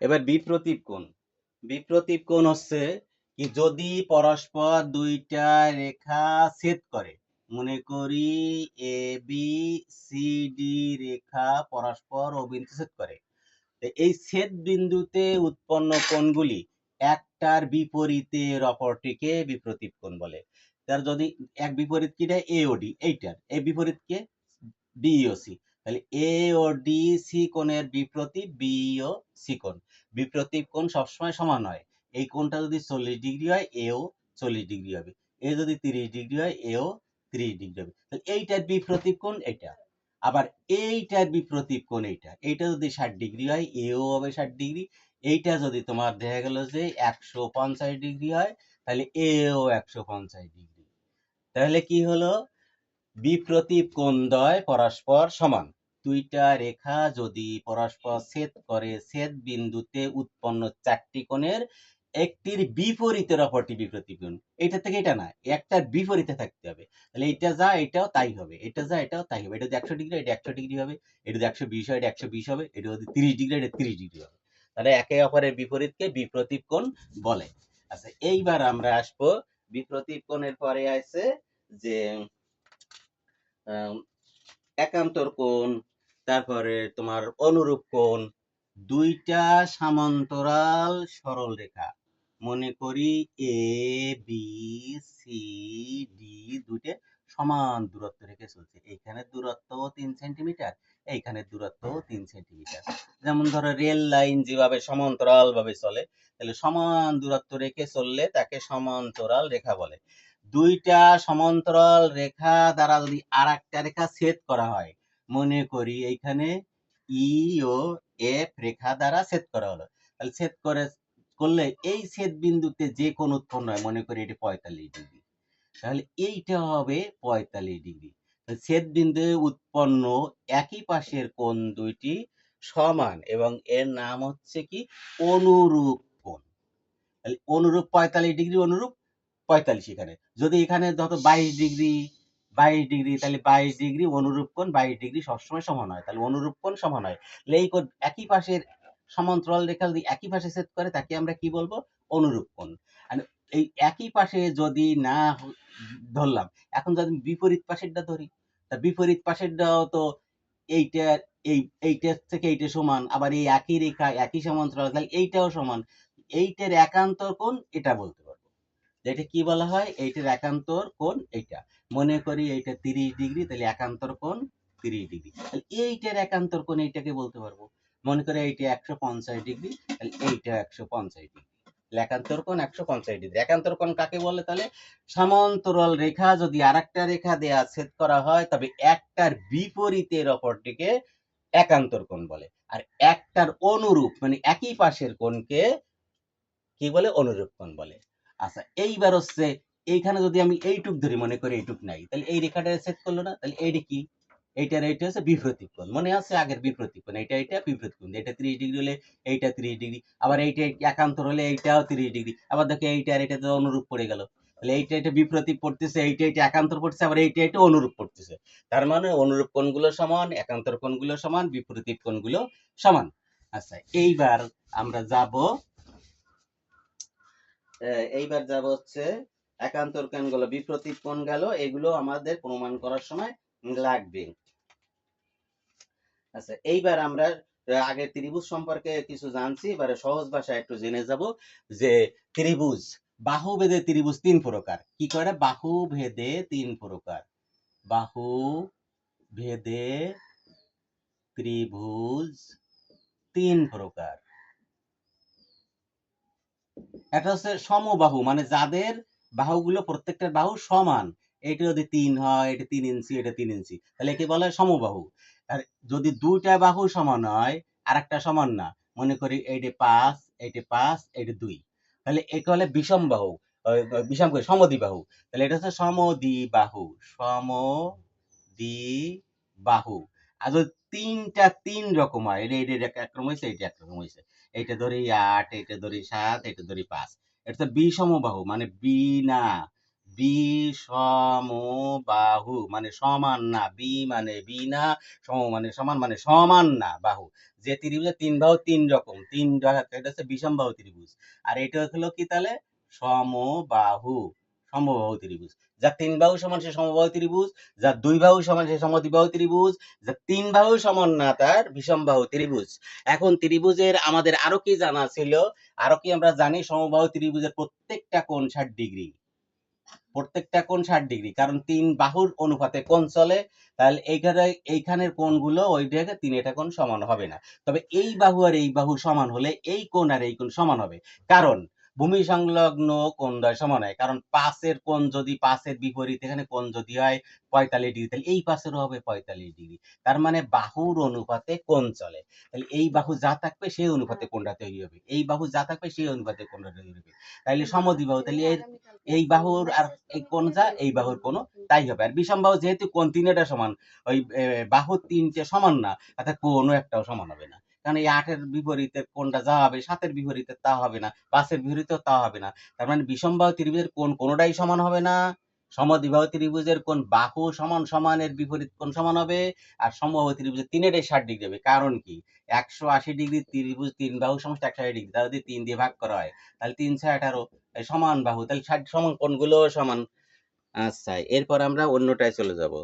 এবার বিপ্রতীপ কোণ। বিপ্রতীপ কোণ হচ্ছে কি যদি পরস্পর দুইটা রেখা ছেদ করে, মনে করি এ বি সি ডি রেখা পরস্পর অবিন্দু ছেদ করে এই ছেদ বিন্দুতে উৎপন্ন কোণগুলি একটার বিপরীতের অপরটিকে বিপ্রতীপ কোণ বলে। তার যদি এক বিপরীত কিটা এ ও ডি এইটার। এই বিপরীতকে বি ও সি তাহলে এ ও ডি সি কোণের বিপ্রতীপ বি ও সি কোণ। বিপ্রতীপ কোণ সবসময় সমান হয়। এই কোণটা যদি চল্লিশ ডিগ্রি হয় এও চল্লিশ ডিগ্রি হবে। এ যদি তিরিশ ডিগ্রি হয় এও তিরিশ ডিগ্রি হবে। তাহলে এইটার বিপ্রতীপ কোণ এটা। আবার এইটার বিপ্রতীপ কোণ এইটা। এইটা যদি ষাট ডিগ্রি হয় এও হবে ষাট ডিগ্রি। এইটা যদি তোমার দেখা গেল যে একশো পঞ্চাশ ডিগ্রি হয়, তাহলে এও একশো পঞ্চাশ ডিগ্রি। তাহলে কি হলো? বিপ্রতীপ কোণদ্বয় পরস্পর সমান? দুইটা রেখা যদি পরস্পর ছেদ করে, ছেদ বিন্দুতে উৎপন্ন চারটি কোণের একটির বিপরীতের অপরটি বিপ্রতীপ কোণ। এটা থেকে এটা না, একটার বিপরীতে থাকতে হবে। তাহলে এটা যা, এটাও তাই হবে। এটা যা, এটাও তাই হবে। এটা যদি একশো ডিগ্রি এটা একশো ডিগ্রি হবে। এটা যদি একশো বিশ হয়, এটা একশো বিশ হবে। এটা যদি তিরিশ ডিগ্রি এটা তিরিশ ডিগ্রি হবে। তাহলে একে অপরের বিপরীতকে বিপ্রতীপ কোণ বলে। আচ্ছা এইবার আমরা আসব বিপ্রতীপ কোণের পরে আছে যে একান্তর কোণ, তারপরে তোমার অনুরূপ কোণ, দুইটা সমান্তরাল সরল রেখা মনে করি এ বি সি ডি দুইটা সমান দূরত্ব রেখে চলছে। এইখানে দূরত্ব তিন সেন্টিমিটার এইখানে দূরত্ব তিন সেন্টিমিটার যেমন ধরো রেল লাইন যেভাবে সমান্তরাল ভাবে চলে, তাহলে সমান দূরত্ব রেখে চললে তাকে সমান্তরাল রেখা বলে। দুইটা সমান্তরাল রেখা দ্বারা যদি আর একটা রেখা ছেদ করা হয়, মনে করি এইখানে ই ও এফ রেখা দ্বারা ছেদ করা হলো। তাহলে ছেদ করে, করলে এই ছেদ বিন্দুতে যে কোণ উৎপন্ন হয়, মনে করি এটি পঁয়তাল্লিশ ডিগ্রি। তাহলে এইটা হবে পঁয়তাল্লিশ ডিগ্রি। ছেদ বিন্দু উৎপন্ন একই পাশের কোণ দুইটি সমান এবং এর নাম হচ্ছে কি? অনুরূপ কোণ। অনুরূপ পঁয়তাল্লিশ ডিগ্রি, অনুরূপ পঁয়তাল্লিশ এখানে। যদি এখানে ধরো বাইশ ডিগ্রি বাইশ ডিগ্রি, তাহলে বাইশ ডিগ্রি অনুরূপ কোণ, বাইশ ডিগ্রি সবসময় সমান হয়। তাহলে অনুরূপ কোণ সমান হয়। তাহলে এই কোণ একই পাশের সমান্তরাল রেখা যদি একই পাশে সেট করে, তাকে আমরা কি বলব? অনুরূপ কোণ। আর এই একই পাশে যদি না ধরলাম, এখন যদি বিপরীত পাশেরটা ধরি, তা বিপরীত পাশেরটাও তো এইটা, এই এইটার থেকে এইটা সমান, আবার এই একই রেখা, একই সমান্তরাল, তাহলে এইটাও সমান। এইটার একান্তর কোণ এটা বলতে যেটা কি বলা হয়? এইটার একান্তর কোণ এইটা। মনে করি এইটা তিরিশ ডিগ্রি, তাহলে একান্তর কোণ তিরিশ ডিগ্রি। এইটার একান্তর কোণ এইটাকে বলতে পারব। মনে করি এইটা একশো পঞ্চাশ ডিগ্রি, তাহলে এইটা একশো পঞ্চাশ ডিগ্রি। একান্তর কোণ একশো পঞ্চাশ ডিগ্রি। একান্তর কোণ কাকে বলে তাহলে? সমান্তরাল রেখা যদি আরেকটা রেখা দেয়া ছেদ করা হয়, তবে একটার বিপরীতের অপরটিকে একান্তর কোণ বলে। আর একটার অনুরূপ মানে একই পাশের কোণকে কি বলে? অনুরূপ কোণ বলে। আচ্ছা এইবার হচ্ছে এইখানে যদি আমি এইটুক ধরি, মনে করি এইটুক নাই, তাহলে এই রেখাটা সেট করল না? তাহলে এইটা কি? এইটার এইটা হচ্ছে বিপ্রতীপ কোণ। মনে আছে আগের বিপ্রতীপ কোণ এটা এটা বিপরীত কোণ এটা তিরিশ ডিগ্রি হলে এইটা তিরিশ ডিগ্রি, আবার এইটা একান্তর হলে এইটাও তিরিশ ডিগ্রি, আবার দেখো এইটা আর এটাতে অনুরূপ পড়ে গেল। তাহলে এইটা এটা বিপ্রতীপ পড়তেছে, এইটা এটা একান্তর পড়তেছে, আবার এইটা এটা অনুরূপ পড়তেছে। তার মানে অনুরূপ কোণগুলো সমান, একান্তর কোণগুলো সমান, বিপরীত কোণগুলো সমান। আচ্ছা এইবার আমরা যাব এইবার যাব হচ্ছে একান্তর কোণগুলো বিপরীত কোণ গেল, এগুলো আমাদের প্রমাণ করার সময় লাগবে। আচ্ছা এইবার আমরা আগে ত্রিভুজ সম্পর্কে কিছু জানছি, এবারে সহজ ভাষায় একটু জেনে যাব যে ত্রিভুজ বাহু ভেদে ত্রিভুজ তিন প্রকার। কি করে? বাহু ভেদে তিন প্রকার। বাহু ভেদে ত্রিভুজ তিন প্রকার। একটা হচ্ছে সমবাহু মানে যাদের বাহুগুলো প্রত্যেকটার বাহু সমান, এটা যদি তিন হয়, এটা তিন ইঞ্চি, এটা তিন ইঞ্চি, তাহলে একে বলা সমবাহু। আর যদি দুইটা বাহু সমান হয় আর একটা সমান না, মনে করি এইটা পাঁচ এইটা পাঁচ, এইটা দুই, তাহলে একে বলে বিষম বাহু বিষম করে সমদ্বি বাহু, তাহলে এটা হচ্ছে সমদ্বি বাহু সমদ্বি বাহু। আর যদি তিনটা তিন রকম হয়, এটা এটা একরকম হয়েছে, এটা একরকম হয়েছে এইটা ধরি আট এটা ধরি সাত এটা ধরি পাঁচ। এটা বিষম বাহু মানে বি না বিষমবাহু মানে সমান না, বি মানে বি না সম মানে সমান মানে সমান না, বাহু। যে ত্রিভুজের তিন বাহু, তিন রকম, তিন এটা হচ্ছে বিষম বাহু ত্রিভুজ। আর এটা হলো কি তাহলে? সমবাহু। সমবাহু ত্রিভুজ। যার তিন বাহু সমান সে সমবাহু ত্রিভুজ যার দুই বাহু সমান সে সমদ্বিবাহু ত্রিভুজ যার তিন বাহু সমান না তার বিষমবাহু ত্রিভুজ। এখন ত্রিভুজের আমাদের আরও কি জানা ছিল? আরও কি আমরা জানি সমবাহু ত্রিভুজের প্রত্যেকটা কোণ ষাট ডিগ্রি? প্রত্যেকটা কোণ ষাট ডিগ্রি, কারণ তিন বাহুর অনুপাতে কোণ চলে, তাহলে এইখানে, এইখানের কোণগুলো ওই জায়গায় তিন এটা কোণ সমান হবে না। তবে এই বাহু আর এই বাহু সমান হলে এই কোণ আর এই কোণ সমান হবে। কারণ ভূমি সংলগ্ন কোণ দ্বয় সমান হয় কারণ পাশের কোণ যদি পাশের বিপরীত, এখানে কোণ যদি হয় পঁয়তাল্লিশ ডিগ্রি, তাহলে এই পাশেরও হবে পঁয়তাল্লিশ ডিগ্রি। তার মানে বাহুর অনুপাতে কোণ চলে। তাহলে এই বাহু যা থাকবে, সেই অনুপাতে কোণটা তৈরি হবে। এই বাহু যা থাকবে, সেই অনুপাতে কোণটা তৈরি হবে। তাইলে সমদ্বিবাহু তাহলে এর এই বাহুর আর এই কোণ যা, এই বাহুর কোণ তাই হবে। আর বিষম বাহু যেহেতু কোণ তিনটা সমান, ওই বাহু তিনটে সমান না, অর্থাৎ কোণও একটাও সমান হবে না। কারণ এই আটের বিপরীতে কোনটা যা হবে, সাতের বিপরীতে তা হবে না, পাঁচের বিপরীতে তা হবে না। তার মানে বিষম বাহু ত্রিভুজের কোন কোনোটাই সমান হবে না। সমদ্বিবাহু ত্রিভুজের কোন বাহু সমান সমানের বিপরীত কোন সমান হবে আর সমবাহু ত্রিভুজের তিনেরই ষাট ডিগ্রি হবে। কারণ কি? একশো আশি ডিগ্রি ত্রিভুজ তিন বাহু সমস্ত একশো আশি ডিগ্রি যদি তিন দিয়ে ভাগ করা হয়, তাহলে তিনশো আঠারো সমান বাহু, তাহলে ষাট সমান কোণগুলো সমান। আচ্ছা এরপর আমরা অন্যটায় চলে যাব।